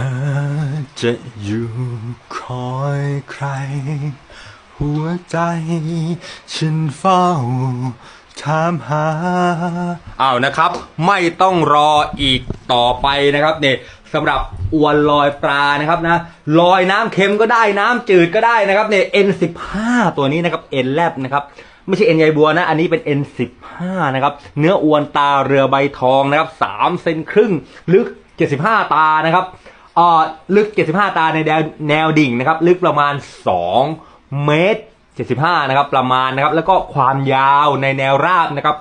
อจะอยู่คอยใคร หัวใจ ฉันเฝ้าถามหาเอานะครับ ไม่ต้องรออีกต่อไปนะครับเนี่ยสำหรับอวนลอยปลานะครับนะลอยน้ำเค็มก็ได้น้ำจืดก็ได้นะครับเนี่ย N15 ตัวนี้นะครับ N แลบนะครับไม่ใช่ N ใยบัวนะ อันนี้เป็น N15 นะครับ เนื้ออวนตาเรือใบทองนะครับ3เซนครึ่ง ลึก 75 ตานะครับ อ่อลึก 75 ตาในแนวแนวดิ่งนะครับ ลึกประมาณ 2 เมตร 75 นะครับ ประมาณนะครับ แล้วก็ความยาวในแนวราบนะครับ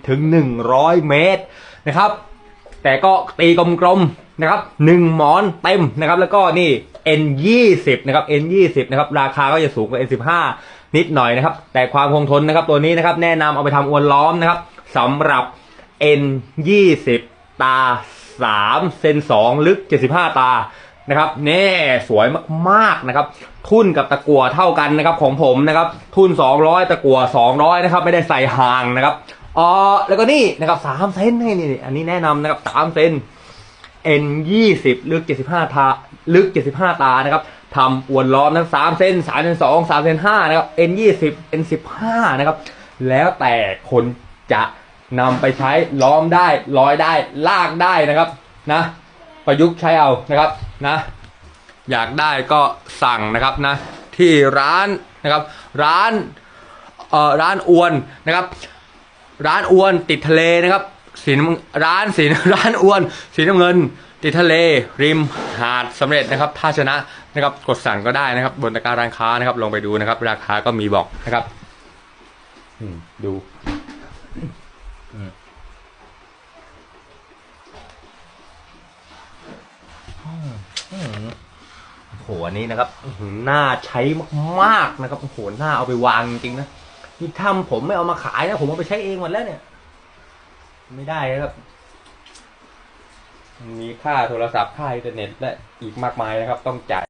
90 ถึง 100 เมตรนะครับ แต่ก็ตีกลมๆนะครับหนึ่งหมอนเต็มนะครับ แล้วก็นี่ N20 นะครับ N20 นะครับ ราคาก็จะสูงกว่า N15 นิดหน่อยนะครับ แต่ความคงทนนะครับ ตัวนี้นะครับ แนะนำเอาไปทำอวนล้อมนะครับสำหรับ N20 ตา 3เซน2ลึก75ตานะครับแน่สวยมากๆนะครับ ทุ่นกับตะกัวเท่ากันนะครับของผมนะครับ ทุ่น 200 ตะกัว 200 นะครับ ไม่ได้ใส่ห่างนะครับอ๋อแล้วก็นี่นะครับ3เซนนี่นี่อันนี้แนะนำนะครับ3เซน N 20ลึก75ตาลึก75ตานะครับทำอวนล้อมนะ3เส้น3เส้น2 3เส้น5นะครับ N 20 N 15นะครับ แล้วแต่คนจะ นำไปใช้ล้อมได้ร้อยได้ลากได้นะครับนะ ประยุกต์ใช้เอานะครับนะ อยากได้ก็สั่งนะครับนะ ที่ร้านนะครับ ร้านเอ่อร้านอวนนะครับ ร้านอวนติดทะเลนะครับสีน้ำร้านสีร้านอวนสีน้ำเงิน ติดทะเล ริมหาดสำเร็จนะครับท่าชนะนะครับกดสั่งก็ได้นะครับ บนตะการร้านค้านะครับลงไปดูนะครับ ราคาก็มีบอกนะครับดู โอ้โหอันนี้นะครับหน่าใช้มากๆนะครับโอ้โหน่าเอาไปวางจริงนะนี่ทำผมไม่เอามาขายนะผมเอาไปใช้เองหมดแล้วเนี่ย ไม่ได้นะครับ มีค่าโทรศัพท์ค่าอินเทอร์เน็ตและอีกมากมายนะครับ ต้องจ่าย